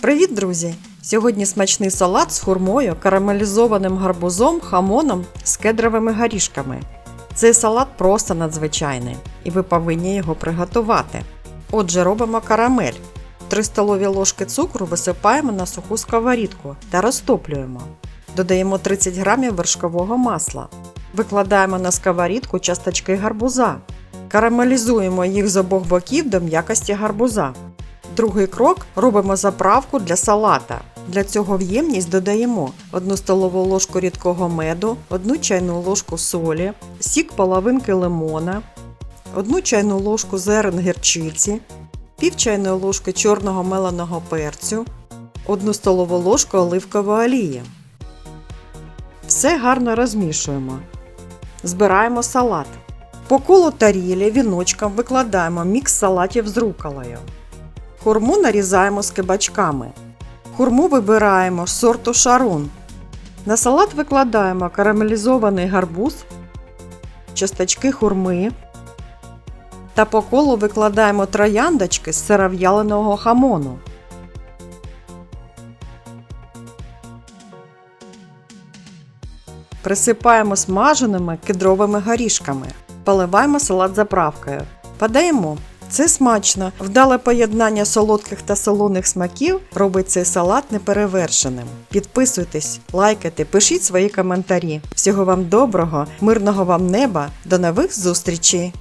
Привіт, друзі! Сьогодні смачний салат з хурмою, карамелізованим гарбузом, хамоном з кедровими горішками. Цей салат просто надзвичайний, і ви повинні його приготувати. Отже, робимо карамель. 3 столові ложки цукру висипаємо на суху сковорідку та розтоплюємо. Додаємо 30 грамів вершкового масла. Викладаємо на сковорідку часточки гарбуза. Карамелізуємо їх з обох боків до м'якості гарбуза. Другий крок робимо заправку для салата. Для цього в ємність додаємо 1 столову ложку рідкого меду, 1 чайну ложку солі, сік половинки лимона, 1 чайну ложку зерен гірчиці, пів чайної ложки чорного меленого перцю, 1 столову ложку оливкової олії. Все гарно розмішуємо. Збираємо салат. По колу тарілі віночком викладаємо мікс салатів з руколою. Хурму нарізаємо з кибачками. Хурму вибираємо з сорту шарун. На салат викладаємо карамелізований гарбуз, часточки хурми та по колу викладаємо трояндочки з сиров'яленого хамону. Присипаємо смаженими кедровими горішками. Поливаємо салат заправкою. Подаємо. Це смачно. Вдале поєднання солодких та солоних смаків робить цей салат неперевершеним. Підписуйтесь, лайкайте, пишіть свої коментарі. Всього вам доброго, мирного вам неба, до нових зустрічей!